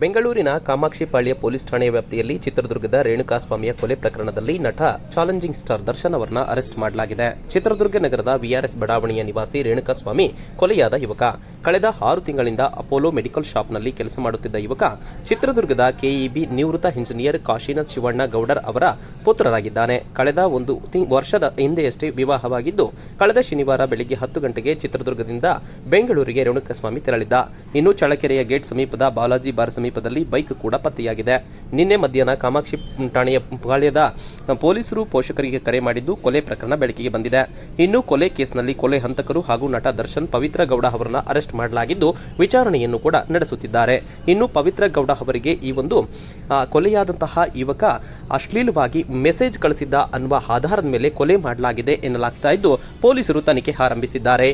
ಬೆಂಗಳೂರಿನ ಕಾಮಾಕ್ಷಿಪಾಳ್ಯ ಪೊಲೀಸ್ ಠಾಣೆಯ ವ್ಯಾಪ್ತಿಯಲ್ಲಿ ಚಿತ್ರದುರ್ಗದ ರೇಣುಕಾಸ್ವಾಮಿಯ ಕೊಲೆ ಪ್ರಕರಣದಲ್ಲಿ ನಟ ಚಾಲೆಂಜಿಂಗ್ ಸ್ಟಾರ್ ದರ್ಶನ್ ಅವರನ್ನ ಅರೆಸ್ಟ್ ಮಾಡಲಾಗಿದೆ. ಚಿತ್ರದುರ್ಗ ನಗರದ ವಿಆರ್ಎಸ್ ಬಡಾವಣೆಯ ನಿವಾಸಿ ರೇಣುಕಾಸ್ವಾಮಿ ಕೊಲೆಯಾದ ಯುವಕ. ಕಳೆದ ಆರು ತಿಂಗಳಿಂದ ಅಪೋಲೋ ಮೆಡಿಕಲ್ ಶಾಪ್ನಲ್ಲಿ ಕೆಲಸ ಮಾಡುತ್ತಿದ್ದ ಯುವಕ ಚಿತ್ರದುರ್ಗದ ಕೆಇಬಿ ನಿವೃತ್ತ ಇಂಜಿನಿಯರ್ ಕಾಶಿನಾಥ್ ಶಿವಣ್ಣ ಗೌಡರ್ ಅವರ ಪುತ್ರರಾಗಿದ್ದಾನೆ. ಕಳೆದ ಒಂದು ವರ್ಷದ ಹಿಂದೆಯಷ್ಟೇ ವಿವಾಹವಾಗಿದ್ದು, ಕಳೆದ ಶನಿವಾರ ಬೆಳಿಗ್ಗೆ ಹತ್ತು ಗಂಟೆಗೆ ಚಿತ್ರದುರ್ಗದಿಂದ ಬೆಂಗಳೂರಿಗೆ ರೇಣುಕಸ್ವಾಮಿ ತೆರಳಿದ್ದ. ಇನ್ನು ಚಳಕೆರೆಯ ಗೇಟ್ ಸಮೀಪದ ಬಾಲಾಜಿ ಬಾರ್ ಸಮೀಪದಲ್ಲಿ ಬೈಕ್ ಕೂಡ ಪತ್ತೆಯಾಗಿದೆ. ನಿನ್ನೆ ಮಧ್ಯಾಹ್ನ ಕಾಮಾಕ್ಷಿ ಠಾಣೆಯ ಪಾಳ್ಯದ ಪೊಲೀಸರು ಪೋಷಕರಿಗೆ ಕರೆ ಮಾಡಿದ್ದು ಕೊಲೆ ಪ್ರಕರಣ ಬೆಳಕಿಗೆ ಬಂದಿದೆ. ಇನ್ನು ಕೊಲೆ ಕೇಸ್ನಲ್ಲಿ ಕೊಲೆ ಹಂತಕರು ಹಾಗೂ ನಟ ದರ್ಶನ್ ಪವಿತ್ರ ಗೌಡ ಅವರನ್ನು ಅರೆಸ್ಟ್ ಮಾಡಲಾಗಿದ್ದು ವಿಚಾರಣೆಯನ್ನು ಕೂಡ ನಡೆಸುತ್ತಿದ್ದಾರೆ. ಇನ್ನು ಪವಿತ್ರ ಗೌಡ ಅವರಿಗೆ ಈ ಒಂದು ಕೊಲೆಯಾದಂತಹ ಯುವಕ ಅಶ್ಲೀಲವಾಗಿ ಮೆಸೇಜ್ ಕಳಿಸಿದ್ದ ಅನ್ನುವ ಆಧಾರದ ಮೇಲೆ ಕೊಲೆ ಮಾಡಲಾಗಿದೆ ಎನ್ನಲಾಗ್ತಾ ಇದ್ದು ಪೊಲೀಸರು ತನಿಖೆ ಆರಂಭಿಸಿದ್ದಾರೆ.